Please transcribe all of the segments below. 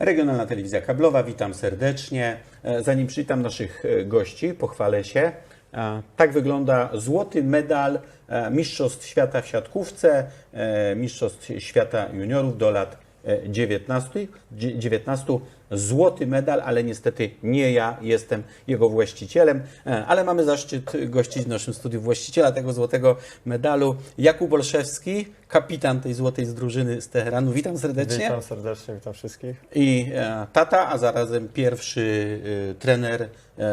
Regionalna Telewizja Kablowa, witam serdecznie. E, Zanim przywitam naszych e, gości, pochwalę się. E, Tak wygląda złoty medal Mistrzostw Świata w siatkówce, Mistrzostw Świata Juniorów do lat e, 19. Dzie- 19. Złoty medal, ale niestety nie ja jestem jego właścicielem, E, ale mamy zaszczyt gościć w naszym studiu właściciela tego złotego medalu, Jakub Olszewski, kapitan tej złotej z drużyny z Teheranu. Witam serdecznie. Witam serdecznie, witam wszystkich. I e, tata, a zarazem pierwszy e, trener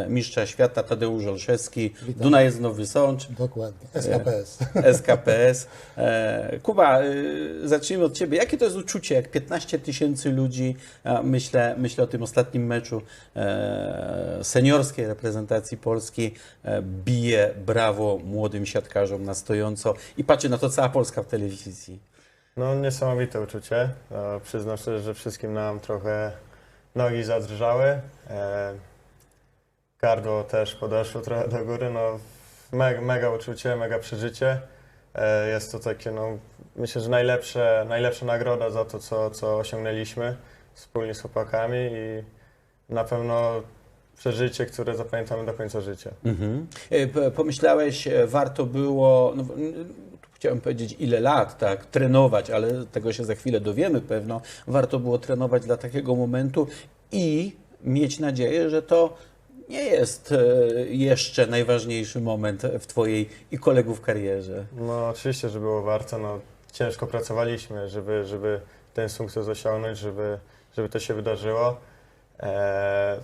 mistrza świata Tadeusz Olszewski, Dunajec Nowy Sącz, Dokładnie, SKPS. SKPS. Kuba, zacznijmy od Ciebie. Jakie to jest uczucie, jak 15 tysięcy ludzi, myślę, myślę o tym ostatnim meczu e, seniorskiej reprezentacji Polski, e, bije brawo młodym siatkarzom na stojąco i patrzy na to cała Polska w telewizji. No niesamowite uczucie. E, przyznam szczerze, że wszystkim nam trochę nogi zadrżały. E, gardło też podeszło trochę do góry. No, mega, mega uczucie, mega przeżycie. Jest to takie, no, myślę, że najlepsze, najlepsza nagroda za to, co, co osiągnęliśmy wspólnie z chłopakami i na pewno przeżycie, które zapamiętamy do końca życia. Mhm. E, Pomyślałeś, e, warto było, no, chciałem powiedzieć ile lat, tak, trenować, ale tego się za chwilę dowiemy pewno. Warto było trenować dla takiego momentu i mieć nadzieję, że to nie jest e, jeszcze najważniejszy moment w Twojej i kolegów karierze. No oczywiście, że było warto. No, ciężko pracowaliśmy, żeby, żeby ten sukces osiągnąć, żeby, żeby to się wydarzyło. E,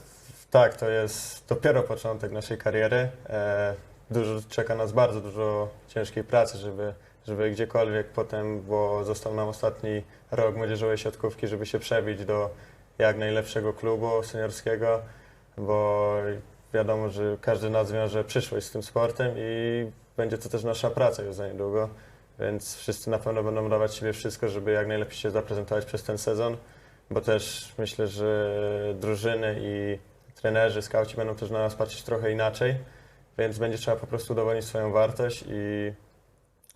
tak, to jest dopiero początek naszej kariery. E, dużo, czeka nas bardzo dużo ciężkiej pracy, żeby, żeby gdziekolwiek potem, bo został nam ostatni rok młodzieżowej siatkówki, żeby się przebić do jak najlepszego klubu seniorskiego, bo wiadomo, że każdy nas wiąże przyszłość z tym sportem i będzie to też nasza praca już za niedługo, więc wszyscy na pewno będą dawać siebie wszystko, żeby jak najlepiej się zaprezentować przez ten sezon, bo też myślę, że drużyny i trenerzy, skauci będą też na nas patrzeć trochę inaczej, więc będzie trzeba po prostu udowodnić swoją wartość i,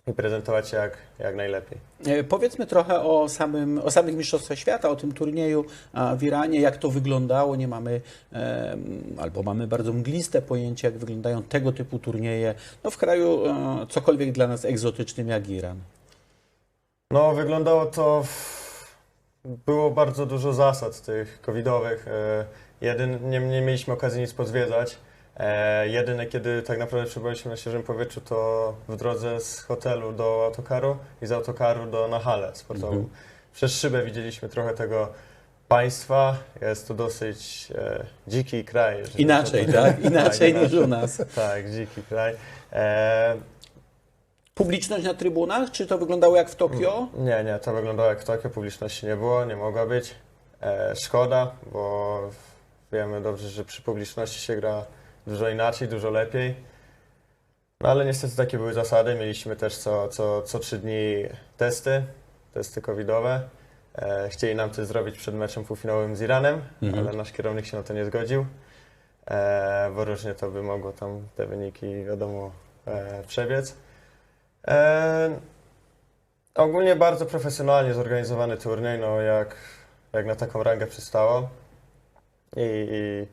i prezentować się jak, jak najlepiej. E, Powiedzmy trochę o, samym, o samych Mistrzostwach Świata, o tym turnieju w Iranie, jak to wyglądało. Nie mamy, albo mamy bardzo mgliste pojęcie, jak wyglądają tego typu turnieje no, w kraju e, cokolwiek dla nas egzotycznym jak Iran. No, wyglądało to. Było bardzo dużo zasad tych covidowych. E, Jedyn, nie, nie mieliśmy okazji nic pozwiedzać. E, Jedyne, kiedy tak naprawdę przebyliśmy na świeżym powietrzu, to w drodze z hotelu do autokaru i z autokaru do, na halę sportową. Mhm. Przez szybę widzieliśmy trochę tego państwa. Jest to dosyć e, dziki kraj. Inaczej, to- tak? Inaczej niż inaczej. u nas. Tak, dziki kraj. E, Publiczność na trybunach, czy to wyglądało jak w Tokio? Nie, nie, to wyglądało jak w Tokio, publiczności nie było, nie mogła być. E, szkoda, bo wiemy dobrze, że przy publiczności się gra dużo inaczej, dużo lepiej. No ale niestety takie były zasady. Mieliśmy też co, co, co trzy dni testy, testy covidowe. E, chcieli nam to zrobić przed meczem półfinałowym z Iranem, Mhm. ale nasz kierownik się na to nie zgodził, e, bo różnie to by mogło tam te wyniki, wiadomo, e, przebiec. E, Ogólnie bardzo profesjonalnie zorganizowany turniej, no jak, jak na taką rangę przystało. I, i,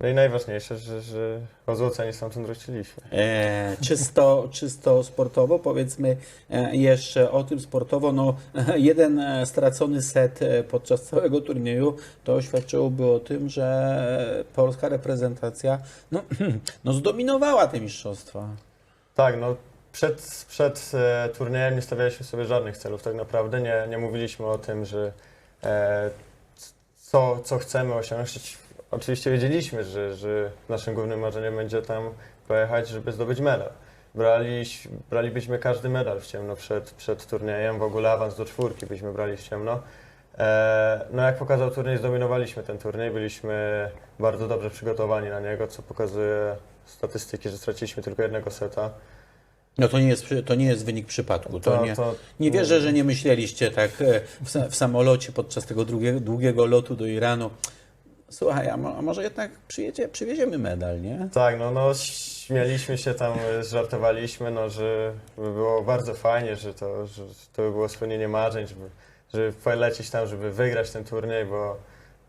no i najważniejsze, że, że rozłoceni stamtąd wróciliśmy. E, czysto, czysto sportowo, powiedzmy e, jeszcze o tym sportowo. No, jeden e, stracony set e, podczas całego turnieju to świadczyłoby o tym, że polska reprezentacja no, no, zdominowała te mistrzostwa. Tak, no przed, przed turniejem nie stawialiśmy sobie żadnych celów tak naprawdę. Nie, nie mówiliśmy o tym, że e, co, co chcemy osiągnąć. Oczywiście wiedzieliśmy, że, że naszym głównym marzeniem będzie tam pojechać, żeby zdobyć medal. Brali, bralibyśmy każdy medal w ciemno przed, przed turniejem, w ogóle awans do czwórki byśmy brali w ciemno. E, No jak pokazał turniej, zdominowaliśmy ten turniej, byliśmy bardzo dobrze przygotowani na niego, co pokazuje statystyki, że straciliśmy tylko jednego seta. No to nie jest, to nie jest wynik przypadku. To, To- nie, to- nie wierzę, że nie myśleliście tak e, w, w samolocie podczas tego drugiego, długiego lotu do Iranu. Słuchaj, a, mo, a może jednak przyjedzie, przywieziemy medal, nie? Tak, no, no śmialiśmy się tam, żartowaliśmy, no, że by było bardzo fajnie, że to, że to by było spełnienie marzeń, żeby żeby polecieć tam, żeby wygrać ten turniej, bo,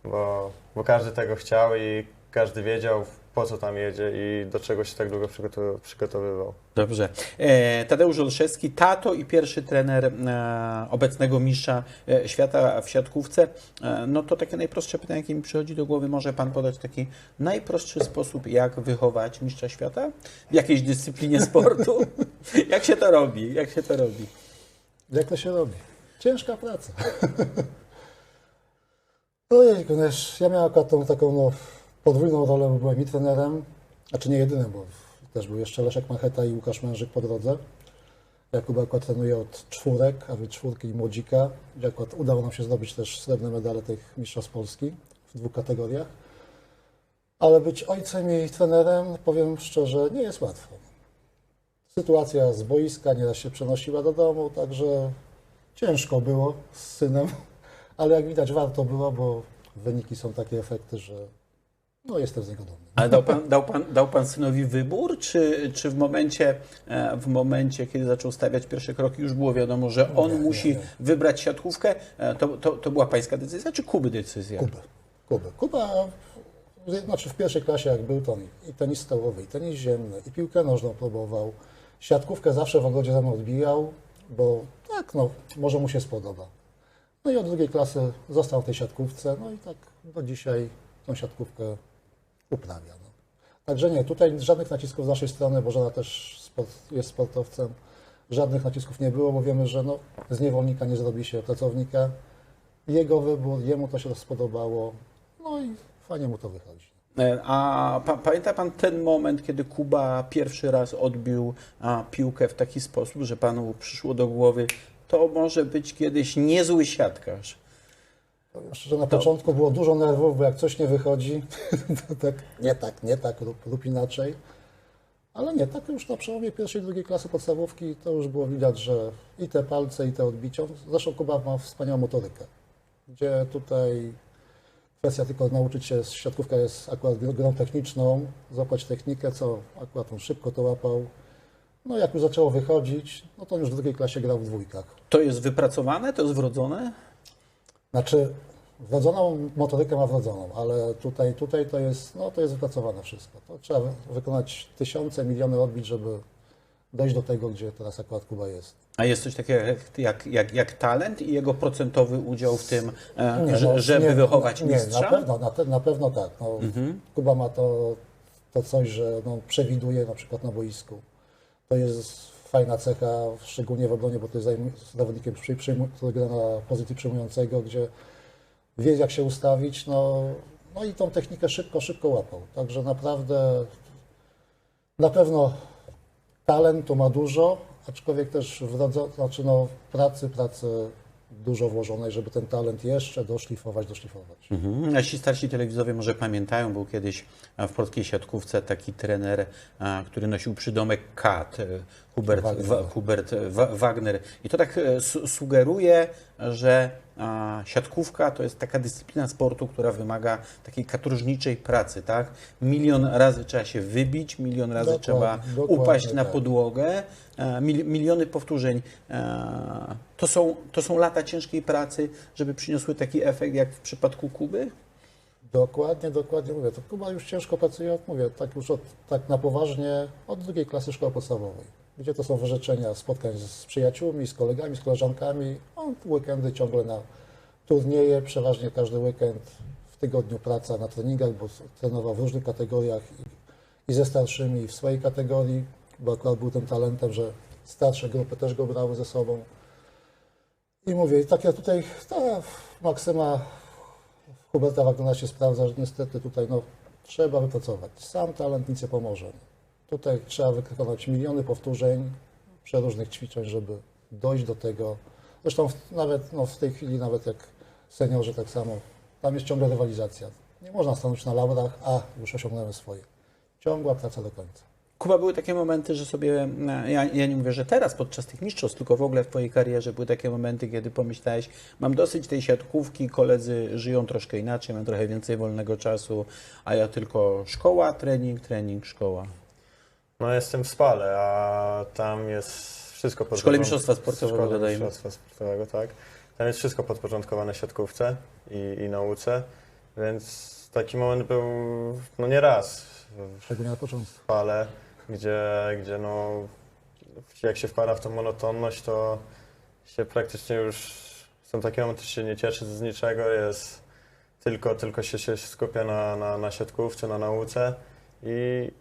bo, bo każdy tego chciał i każdy wiedział, po co tam jedzie i do czego się tak długo przygotowy- przygotowywał. Dobrze. E, Tadeusz Olszewski, tato i pierwszy trener e, obecnego mistrza e, świata w siatkówce. No to takie najprostsze pytanie, jakie mi przychodzi do głowy. Może Pan podać taki najprostszy sposób, jak wychować mistrza świata w jakiejś dyscyplinie sportu? jak się to robi? Jak się to robi? Jak to się robi? Ciężka praca. Ojejku, no wiesz, ja miałem taką no, podwójną rolę, bo byłem i trenerem, znaczy nie jedynym, bo też był jeszcze Leszek Macheta i Łukasz Mężyk po drodze. Jakub akurat trenuje od czwórek, a wy czwórki i młodzika, akurat udało nam się zdobyć też srebrne medale tych mistrzostw Polski w dwóch kategoriach. Ale być ojcem i trenerem, powiem szczerze, nie jest łatwo. Sytuacja z boiska nieraz się przenosiła do domu, także ciężko było z synem, ale jak widać warto było, bo wyniki są takie efekty, że no jestem z niego dumny. Ale dał pan, dał pan, dał pan synowi wybór, czy, czy w, momencie, e, w momencie, kiedy zaczął stawiać pierwsze kroki, już było wiadomo, że on Nie, nie, musi nie. wybrać siatkówkę? E, To, to, to była pańska decyzja, czy Kuby decyzja? Kuby. Kuby. Kuba, znaczy w pierwszej klasie jak był, to on i tenis stołowy, i tenis ziemny, i piłkę nożną próbował. Siatkówkę zawsze w ogrodzie ze mną odbijał, bo tak, no, może mu się spodoba. No i od drugiej klasy został w tej siatkówce, no i tak do dzisiaj tą siatkówkę uprawia. No. Także nie, tutaj żadnych nacisków z naszej strony, bo żona też sport, jest sportowcem. Żadnych nacisków nie było, bo wiemy, że no, z niewolnika nie zrobi się pracownika. Jego wybór, jemu to się spodobało, no i fajnie mu to wychodzi. E, A pa, pamięta pan ten moment, kiedy Kuba pierwszy raz odbił a, piłkę w taki sposób, że panu przyszło do głowy, to może być kiedyś niezły siatkarz? Powiem Szczerze, na początku było dużo nerwów, bo jak coś nie wychodzi, to tak, nie tak, nie tak, lub, lub inaczej. Ale nie, tak już na przełomie pierwszej i drugiej klasy podstawówki to już było widać, że i te palce, i te odbicia. Zresztą Kuba ma wspaniałą motorykę, gdzie tutaj kwestia tylko nauczyć się, siatkówka jest akurat grą techniczną, złapać technikę, co akurat on szybko to łapał. No jak już zaczęło wychodzić, no to już w drugiej klasie grał w dwójkach. To jest wypracowane, to jest wrodzone? Znaczy, wrodzoną motorykę ma wrodzoną, ale tutaj, tutaj to, jest, no, to jest wypracowane wszystko. To trzeba wy- wykonać tysiące, miliony odbić, żeby dojść do tego, gdzie teraz akurat Kuba jest. A jest coś takiego jak, jak, jak, talent i jego procentowy udział w tym, e, że, no, żeby nie, wychować nie, mistrza? na pewno, na, te, na pewno tak. No, Kuba ma to, to coś, że no, przewiduje na przykład na boisku. To jest fajna cecha, szczególnie w obronie, bo to jest zawodnikiem, który gra na pozycji przyjmującego, gdzie wie jak się ustawić, no, no i tą technikę szybko, szybko łapał. Także naprawdę na pewno talentu ma dużo, aczkolwiek też wrodzo, znaczy no, pracy, pracy dużo włożonej, żeby ten talent jeszcze doszlifować, doszlifować. Mhm. Nasi starsi telewizowie może pamiętają, był kiedyś e, w polskiej siatkówce taki trener, e, który nosił przydomek Kat, e, Hubert Wagner. Wa, Hubert Wa, Wagner. I to tak e, su- sugeruje, że siatkówka to jest taka dyscyplina sportu, która wymaga takiej katorżniczej pracy, tak? Milion razy trzeba się wybić, milion razy Dokładnie, trzeba dokładnie upaść na tak. podłogę, e, mil, miliony powtórzeń. E, To są, to są lata ciężkiej pracy, żeby przyniosły taki efekt jak w przypadku Kuby? Dokładnie, dokładnie mówię. To Kuba już ciężko pracuje, mówię, tak już od, tak na poważnie od drugiej klasy szkoły podstawowej, gdzie to są wyrzeczenia spotkań z przyjaciółmi, z kolegami, z koleżankami. On weekendy ciągle na turnieje, przeważnie każdy weekend w tygodniu praca na treningach, bo trenował w różnych kategoriach i, i ze starszymi, i w swojej kategorii, bo akurat był tym talentem, że starsze grupy też go brały ze sobą. I mówię, tak ja tutaj, ta Maksyma Huberta Wagnera się sprawdza, że niestety tutaj no, trzeba wypracować. Sam talent nic nie pomoże. Tutaj trzeba wykonać miliony powtórzeń przeróżnych ćwiczeń, żeby dojść do tego. Zresztą w, nawet no, w tej chwili, nawet jak seniorzy tak samo, tam jest ciągle rywalizacja. Nie można stanąć na laurach, a już osiągnąłem swoje. Ciągła praca do końca. Kuba, były takie momenty, że sobie, e, ja, ja nie mówię, że teraz podczas tych mistrzostw, tylko w ogóle w Twojej karierze były takie momenty, kiedy pomyślałeś, mam dosyć tej siatkówki, koledzy żyją troszkę inaczej, mam trochę więcej wolnego czasu, a ja tylko szkoła, trening, trening, szkoła. No jestem w Spale, a tam jest wszystko pod szkole wodą- mistrzostwa sportowego, w szkole dodajmy. mistrzostwa sportowego, tak. tam jest wszystko podporządkowane siatkówce i, i nauce, więc taki moment był no nie raz w Szczególnie na początku. fale, gdzie, gdzie no, jak się wpada w tą monotonność, to się praktycznie już są takie momenty, że się nie cieszy z niczego, jest tylko, tylko się, się skupia na, na, na siatkówce, na nauce i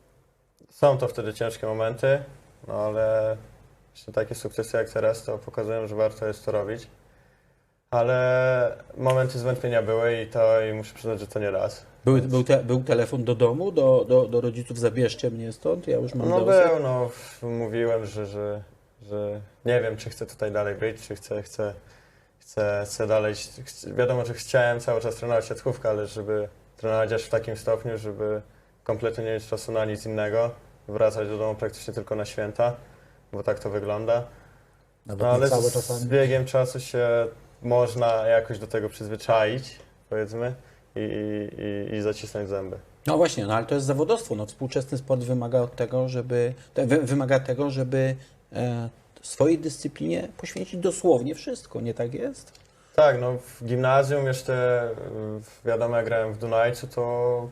są to wtedy ciężkie momenty, no ale właśnie takie sukcesy jak teraz to pokazują, że warto jest to robić. Ale momenty zwątpienia były i to i muszę przyznać, że to nie raz. Był, był, te, był telefon do domu, do, do, do rodziców, zabierzcie mnie stąd, ja już mam No dosyć. był, no mówiłem, że, że, że nie wiem, czy chcę tutaj dalej być, czy chcę, chcę, chcę, chcę dalej. Wiadomo, że chciałem cały czas trenować siatkówkę, ale żeby trenować aż w takim stopniu, żeby kompletnie nie mieć czasu na nic innego, wracać do domu praktycznie tylko na święta, bo tak to wygląda. Nawet No ale z, z biegiem czasu się można jakoś do tego przyzwyczaić, powiedzmy, i, i, i, zacisnąć zęby. No właśnie, no ale to jest zawodowstwo. No, współczesny sport wymaga od tego, żeby te, wy, wymaga tego, żeby e, swojej dyscyplinie poświęcić dosłownie wszystko, nie tak jest? Tak, no w gimnazjum jeszcze, wiadomo, jak grałem w Dunajcu, to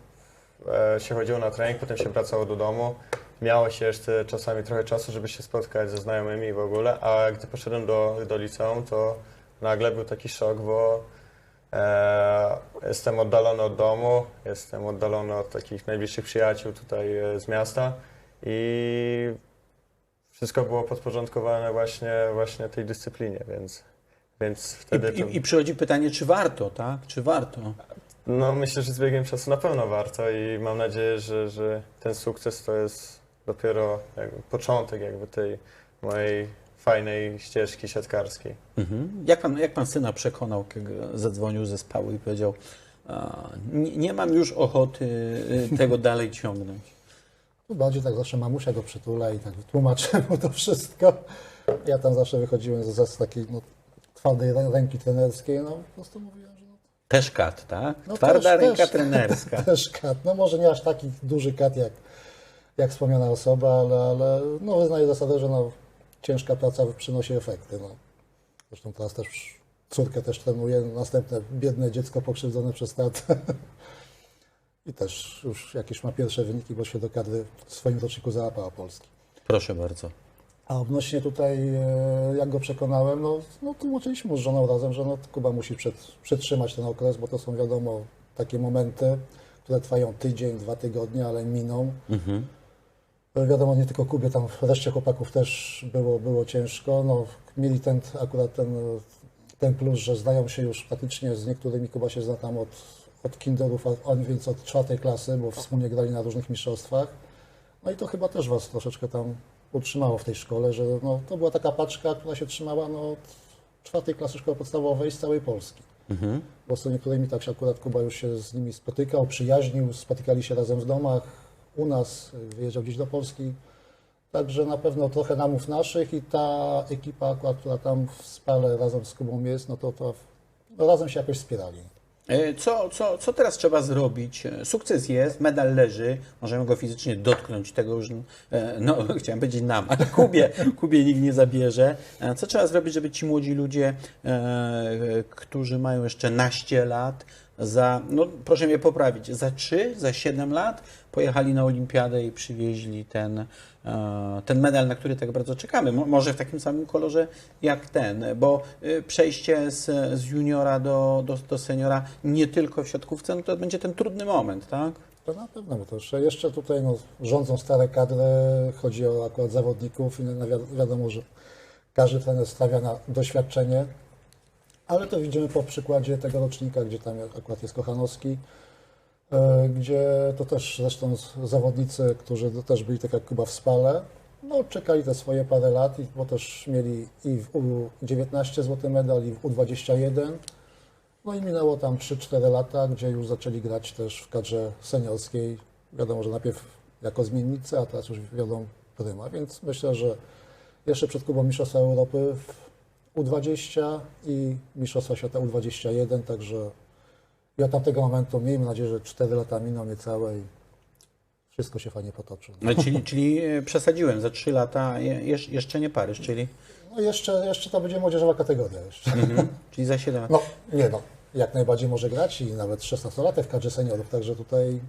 się chodziło na trening, potem się wracało do domu. Miało się jeszcze czasami trochę czasu, żeby się spotkać ze znajomymi w ogóle, a gdy poszedłem do, do liceum, to nagle był taki szok, bo e, jestem oddalony od domu, jestem oddalony od takich najbliższych przyjaciół tutaj e, z miasta i wszystko było podporządkowane właśnie, właśnie tej dyscyplinie, więc, więc wtedy... I, to- i, I przychodzi pytanie, czy warto, tak? Czy warto? No myślę, że z biegiem czasu na pewno warto i mam nadzieję, że, że ten sukces to jest dopiero jakby początek jakby tej mojej fajnej ścieżki siatkarskiej. Mhm. Jak, pan, jak pan syna przekonał, kiedy zadzwonił ze spału i powiedział, a, nie, nie mam już ochoty y, tego dalej ciągnąć? Tu bardziej tak zawsze mamusia go przytula i tak tłumaczę mu to wszystko. Ja tam zawsze wychodziłem z, z takiej no, twardej rę- ręki trenerskiej, no po prostu mówiłem, że Też kat, tak? No Twarda też, ręka też. trenerska. też kat. No może nie aż taki duży kat jak, jak wspomniana osoba, ale, ale no, wyznaję zasadę, że no, ciężka praca przynosi efekty. No. Zresztą teraz też córkę też trenuję, następne biedne dziecko pokrzywdzone przez tatę. I też już jakieś ma pierwsze wyniki, bo się do kadry w swoim roczniku załapała Polski. Proszę bardzo. A odnośnie tutaj, e, jak go przekonałem, no, no tłumaczyliśmy mu z żoną razem, że no, Kuba musi przed, przetrzymać ten okres, bo to są wiadomo takie momenty, które trwają tydzień, dwa tygodnie, ale miną. Mhm. E, Wiadomo, nie tylko Kubie, tam reszcie chłopaków też było, było ciężko. No, mieli ten, akurat ten, ten plus, że znają się już praktycznie z niektórymi, Kuba się zna tam od, od kinderów, a więc od czwartej klasy, bo wspólnie grali na różnych mistrzostwach. No i to chyba też Was troszeczkę tam utrzymało w tej szkole, że no, to była taka paczka, która się trzymała no, od czwartej klasy szkoły podstawowej z całej Polski. Mhm. Bo z niektórymi tak się akurat Kuba już się z nimi spotykał, przyjaźnił, spotykali się razem w domach, u nas, wyjeżdżał gdzieś do Polski. Także na pewno trochę namów naszych i ta ekipa, akurat, która tam w Spale razem z Kubą jest, no to, to no razem się jakoś wspierali. E, Co, co, co teraz trzeba zrobić? E, Sukces jest, medal leży, możemy go fizycznie dotknąć, tego już, e, no chciałem powiedzieć nam, ale Kubie, Kubie nikt nie zabierze. Co trzeba zrobić, żeby ci młodzi ludzie, którzy mają jeszcze naście lat, za, no proszę mnie poprawić, za 3, za 7 lat pojechali na olimpiadę i przywieźli ten, e, ten medal, na który tak bardzo czekamy. Mo- Może w takim samym kolorze jak ten, bo y, przejście z, z juniora do, do, do seniora nie tylko w siatkówce, no to będzie ten trudny moment, tak? To na pewno, bo to jeszcze, jeszcze tutaj no, rządzą stare kadry, chodzi o akurat zawodników i wi- wiadomo, że każdy trener stawia na doświadczenie, ale to widzimy po przykładzie tego rocznika, gdzie tam akurat jest Kochanowski, e, gdzie to też zresztą zawodnicy, którzy też byli tak jak Kuba w Spale, no czekali te swoje parę lat, bo też mieli i w U19 złoty medal, i w U21, no i minęło tam 3-4 lata, gdzie już zaczęli grać też w kadrze seniorskiej. Wiadomo, że najpierw jako zmiennicy, a teraz już wiodą pryma, więc myślę, że jeszcze przed Kubą Mistrzostwa Europy w U20 i Mistrzostwa Świata U21, także i od tamtego momentu miejmy nadzieję, że 4 lata miną niecałe i wszystko się fajnie potoczy. No, czyli, czyli e, przesadziłem, za 3 lata je, jesz- jeszcze nie Paryż, czyli No jeszcze, jeszcze to będzie młodzieżowa kategoria jeszcze. Mhm. Czyli za 7 lat. No, nie no, jak najbardziej może grać i nawet 16-latek w kadrze seniorów, także tutaj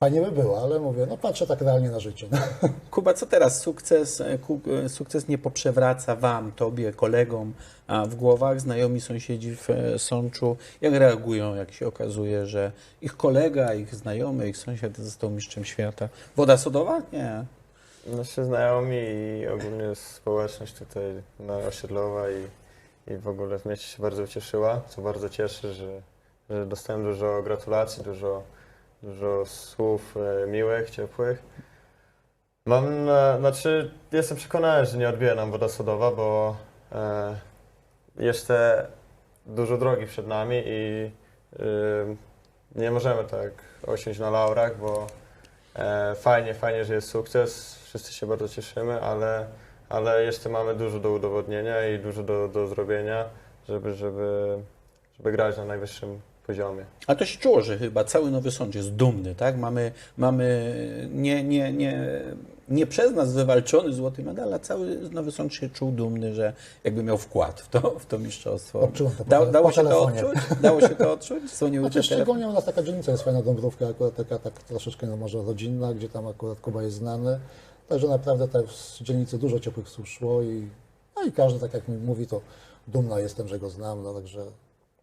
fajnie by było, ale mówię, no patrzę tak realnie na życie. Kuba, co teraz? Sukces, e, e, sukces nie poprzewraca Wam, Tobie, kolegom a w głowach? Znajomi sąsiedzi w e, Sączu, jak reagują, jak się okazuje, że ich kolega, ich znajomy, ich sąsiad został mistrzem świata? Woda sodowa? Nie. Nasi znajomi i ogólnie społeczność tutaj na osiedlowa i, i w ogóle w mieście się bardzo ucieszyła, co bardzo cieszy, że, że dostałem dużo gratulacji, dużo, dużo słów e, miłych, ciepłych. Mam, na, znaczy jestem przekonany, że nie odbije nam woda sodowa, bo e, jeszcze dużo drogi przed nami i e, nie możemy tak osiąść na laurach, bo E, fajnie, fajnie, że jest sukces, wszyscy się bardzo cieszymy, ale, ale jeszcze mamy dużo do udowodnienia i dużo do, do zrobienia, żeby, żeby, żeby grać na najwyższym poziomie. A to się czuło, że chyba cały Nowy Sącz jest dumny, tak? Mamy, mamy nie, nie, nie, nie przez nas wywalczony złoty medal, a cały Nowy Sącz się czuł dumny, że jakby miał wkład w to, w to mistrzostwo. Odczułem to po Da, dało po się to odczuć? Dało się to odczuć? Dzwoniły Znaczy, te telefony? szczególnie u nas taka dzielnica jest fajna Dąbrówka, akurat taka tak troszeczkę no może rodzinna, gdzie tam akurat Kuba jest znany. Także naprawdę tak z dzielnicy dużo ciepłych słów szło i, no i każdy, tak jak mi mówi, to dumna jestem, że go znam, no także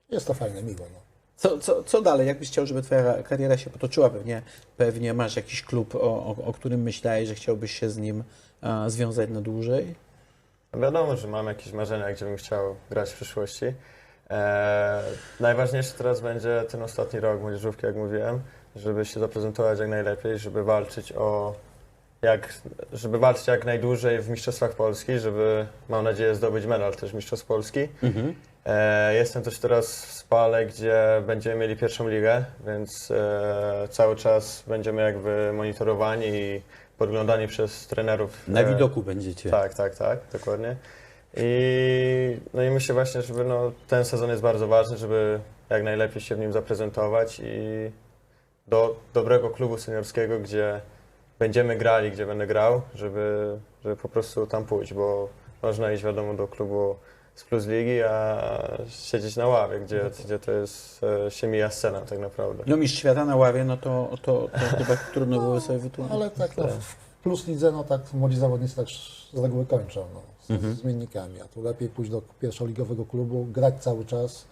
jest to fajne, miło. No. Co, co, co dalej? Jak byś chciał, żeby Twoja kariera się potoczyła? Pewnie, pewnie masz jakiś klub, o, o, o którym myślałeś, że chciałbyś się z nim a, związać na dłużej? No Wiadomo, że mam jakieś marzenia, gdzie bym chciał grać w przyszłości. E, najważniejsze teraz będzie ten ostatni rok młodzieżówki, jak mówiłem, żeby się zaprezentować jak najlepiej, żeby walczyć o jak, żeby walczyć jak najdłużej w Mistrzostwach Polski, żeby mam nadzieję zdobyć medal też Mistrzostw Polski. Mhm. E, jestem też teraz w Spale, gdzie będziemy mieli pierwszą ligę, więc e, cały czas będziemy jakby monitorowani i podglądani przez trenerów. Na e, widoku będziecie. tak, tak, tak, dokładnie. I, no i myślę właśnie, żeby no, ten sezon jest bardzo ważny, żeby jak najlepiej się w nim zaprezentować i do dobrego klubu seniorskiego, gdzie będziemy grali, gdzie będę grał, żeby, żeby po prostu tam pójść, bo można iść wiadomo do klubu z Plus Ligi, a siedzieć na ławie, gdzie, gdzie to jest, e, się mija scena tak naprawdę. No mistrz świata na ławie, no to, to, to chyba trudno było sobie wytłumaczyć. Ale tak, no, w plus lidze, no tak młodzi zawodnicy tak z reguły kończą, no, z Mhm. zmiennikami, a tu lepiej pójść do pierwszoligowego klubu, grać cały czas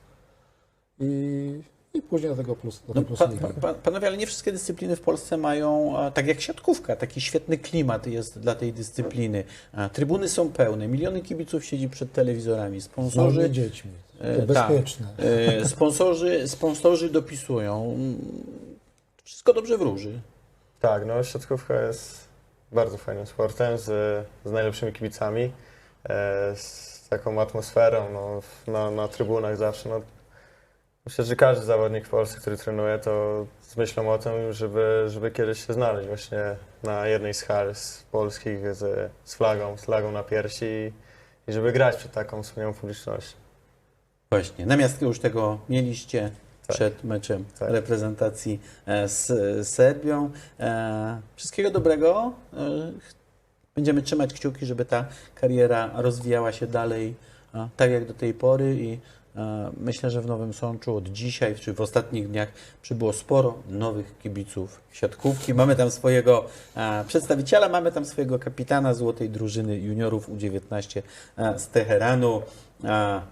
i, i później do tego plus, do No, tej plus pa, ligi. pa, pa, panowie, ale nie wszystkie dyscypliny w Polsce mają, tak jak siatkówka, taki świetny klimat jest dla tej dyscypliny. Trybuny są pełne, miliony kibiców siedzi przed telewizorami, Z sponsorzy, małymi dziećmi, E, to bezpieczne. e, sponsorzy, sponsorzy dopisują. Wszystko dobrze wróży. Tak, no siatkówka jest bardzo fajnym sportem z, z najlepszymi kibicami, e, z taką atmosferą no, na, na trybunach zawsze. No, myślę, że każdy zawodnik w Polsce, który trenuje, to z myślą o tym, żeby, żeby kiedyś się znaleźć właśnie na jednej z hal z polskich z, z flagą, z flagą na piersi i, i żeby grać przed taką wspaniałą publicznością. Właśnie, namiast już tego mieliście Tak. przed meczem Tak. reprezentacji e, z Serbią. E, Wszystkiego dobrego. E, Będziemy trzymać kciuki, żeby ta kariera rozwijała się dalej tak jak do tej pory i myślę, że w Nowym Sączu od dzisiaj, czy w ostatnich dniach przybyło sporo nowych kibiców siatkówki. Mamy tam swojego e, przedstawiciela, mamy tam swojego kapitana złotej drużyny juniorów U19 e, z Teheranu.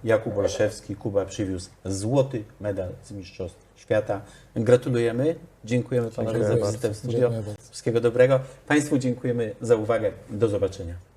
Jakub Olszewski, Kuba przywiózł złoty medal z Mistrzostw Świata. Gratulujemy, dziękujemy panowie za wizytę w studio. Wszystkiego dobrego. Państwu dziękujemy za uwagę. Do zobaczenia.